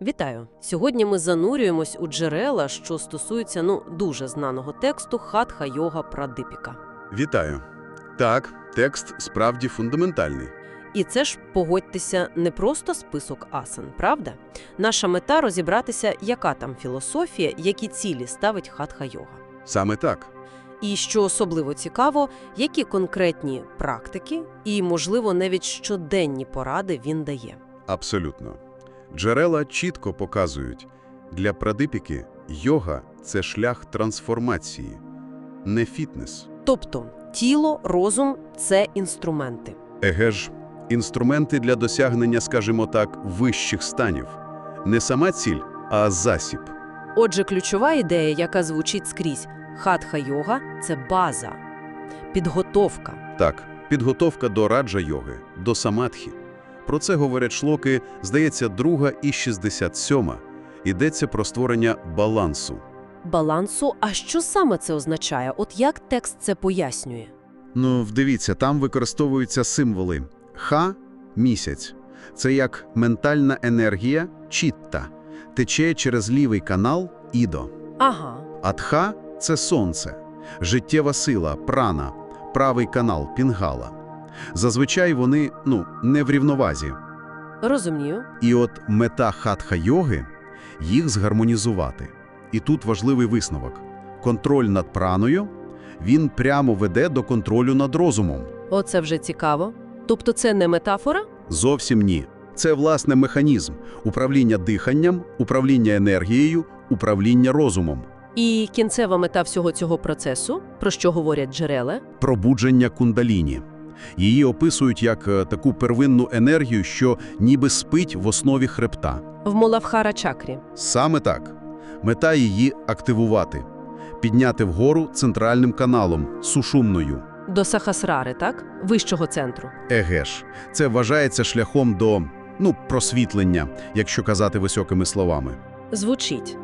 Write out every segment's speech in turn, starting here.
Вітаю! Сьогодні ми занурюємось у джерела, що стосуються ну дуже знаного тексту Хатха Йога Прадипіка. Вітаю. Так, текст справді фундаментальний. І це ж, погодьтеся, не просто список асан, правда? Наша мета розібратися, яка там філософія, які цілі ставить Хатха Йога. Саме так. І що особливо цікаво, які конкретні практики і, можливо, навіть щоденні поради він дає. Абсолютно. Джерела чітко показують, для прадипіки йога – це шлях трансформації, не фітнес. Тобто тіло, розум це інструменти. Еге ж, інструменти для досягнення, скажімо так, вищих станів. Не сама ціль, а засіб. Отже, ключова ідея, яка звучить скрізь хатха-йога – це база, підготовка. Так, підготовка до раджа-йоги, до самадхі. Про це говорять шлоки, здається, друга і 67. Йдеться про створення балансу. Балансу, а що саме це означає? От як текст це пояснює? Ну, вдивіться, там використовуються символи. Ха – місяць. Це як ментальна енергія – чітта. Тече через лівий канал – ідо. Ага, А тха – це сонце. Життєва сила – прана. Правий канал – пінгала. Зазвичай вони, ну, не в рівновазі. розумію. І от мета хатха-йоги – їх згармонізувати. І тут важливий висновок. Контроль над праною, він прямо веде до контролю над розумом. Оце вже цікаво. Тобто це не метафора? Зовсім ні. Це, власне, механізм – управління диханням, управління енергією, управління розумом, І кінцева мета всього цього процесу, про що говорять джерела? пробудження кундаліні. Її описують як е, таку первинну енергію, що ніби спить в основі хребта. В Молавхара чакрі. Саме так. Мета її – активувати. Підняти вгору центральним каналом, сушумною. До Сахасрари, так? Вищого центру. Еге ж, це вважається шляхом до, ну, просвітлення, якщо казати високими словами. Звучить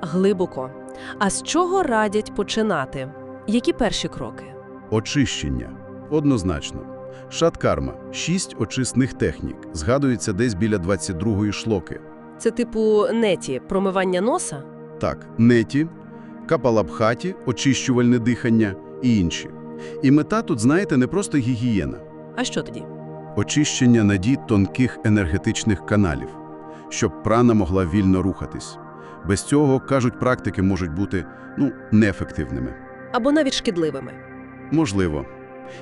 глибоко. А з чого радять починати? Які перші кроки? Очищення. Однозначно. Шаткарма – шість очисних технік. Згадується десь біля 22-ї шлоки. Це типу неті, промивання носа? Так, неті, капалабхаті, очищувальне дихання і інші. І мета тут, знаєте, не просто гігієна. А що тоді? Очищення надій тонких енергетичних каналів, щоб прана могла вільно рухатись. Без цього, кажуть, практики можуть бути, ну, неефективними. Або навіть шкідливими. Можливо.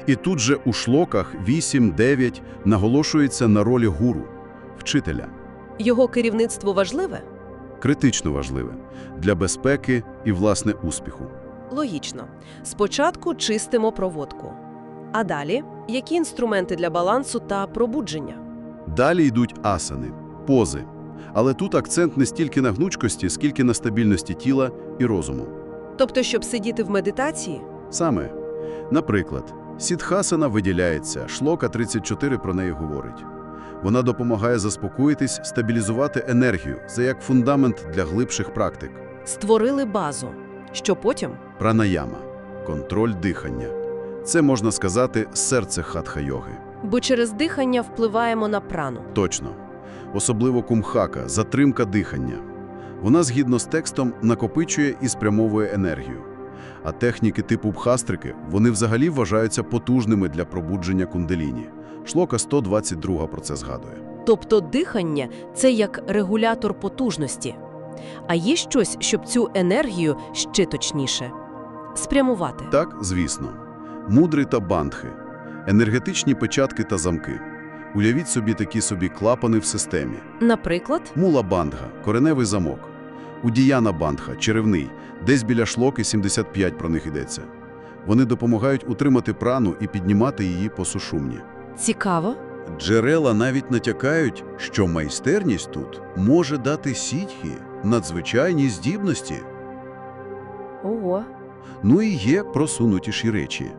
І тут же у шлоках 8-9 наголошується на ролі гуру, вчителя. Його керівництво важливе? Критично важливе для безпеки і, власне, успіху. Логічно. Спочатку чистимо проводку. А далі які інструменти для балансу та пробудження? Далі йдуть асани, пози. Але тут акцент не стільки на гнучкості, скільки на стабільності тіла і розуму. Тобто, щоб сидіти в медитації? Саме, наприклад, сідхасана виділяється, шлока 34 про неї говорить. Вона допомагає заспокоїтись, стабілізувати енергію, це як фундамент для глибших практик. Створили базу. Що потім? Пранаяма – контроль дихання. Це, можна сказати, серце хатха-йоги. Бо через дихання впливаємо на прану. Точно. Особливо кумхака – затримка дихання. Вона, згідно з текстом, накопичує і спрямовує енергію. А техніки типу бхастрики, вони взагалі вважаються потужними для пробудження кунделіні. Шлока 122 про це згадує. Тобто дихання це як регулятор потужності. А є щось, щоб цю енергію ще точніше спрямувати. Так, звісно. Мудри та бандхи – енергетичні печатки та замки. Уявіть собі такі собі клапани в системі. Наприклад, Мула бандга – кореневий замок. Удіяна бандха – черевний, десь біля шлоки 75 про них йдеться. Вони допомагають утримати прану і піднімати її по сушумні. цікаво. Джерела навіть натякають, що майстерність тут може дати сітхі надзвичайні здібності. Ого. Ну і є просунутіші речі.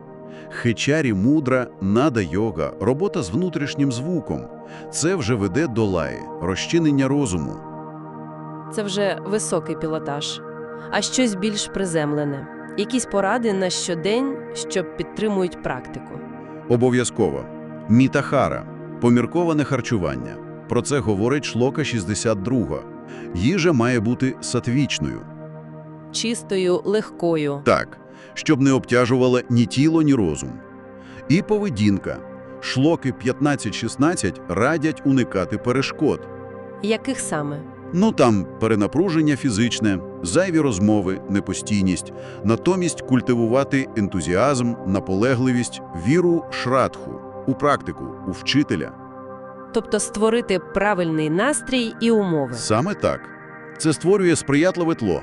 Хичарі мудра, нада йога, робота з внутрішнім звуком. Це вже веде до лаї, розчинення розуму. Це вже високий пілотаж. А щось більш приземлене. Якісь поради на щодень, що підтримують практику. Обов'язково. Мітахара – помірковане харчування. Про це говорить шлока 62. Їжа має бути сатвічною. Чистою, легкою. Так, щоб не обтяжувала ні тіло, ні розум. І поведінка. Шлоки 15-16 радять уникати перешкод. Яких саме? Ну там перенапруження фізичне, зайві розмови, непостійність, натомість культивувати ентузіазм, наполегливість, віру шрадху, у практику, у вчителя. Тобто створити правильний настрій і умови. Саме так. Це створює сприятливе тло.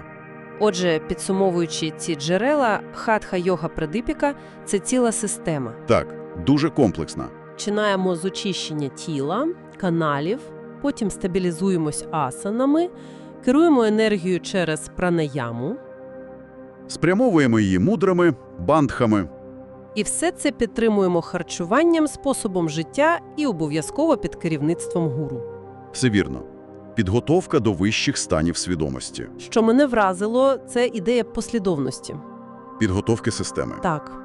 Отже, підсумовуючи ці джерела, хатха-йога Прадипіка – це ціла система. Так, дуже комплексна. Починаємо з очищення тіла, каналів, потім стабілізуємось асанами, керуємо енергією через пранаяму. Спрямовуємо її мудрами, бандхами. І все це підтримуємо харчуванням, способом життя і обов'язково під керівництвом гуру. Все вірно. Підготовка до вищих станів свідомості. Що мене вразило, це ідея послідовності. Підготовки системи. Так,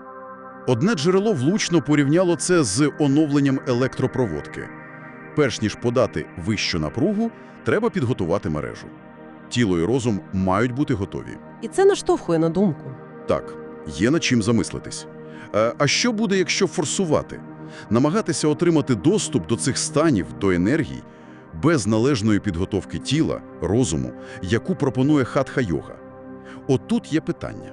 Одне джерело влучно порівняло це з оновленням електропроводки. Перш ніж подати вищу напругу, треба підготувати мережу. Тіло і розум мають бути готові. і це наштовхує на думку. Так, є над чим замислитись. Е, А що буде, якщо форсувати? Намагатися отримати доступ до цих станів, до енергій, без належної підготовки тіла, розуму, яку пропонує хатха-йога? От тут є питання.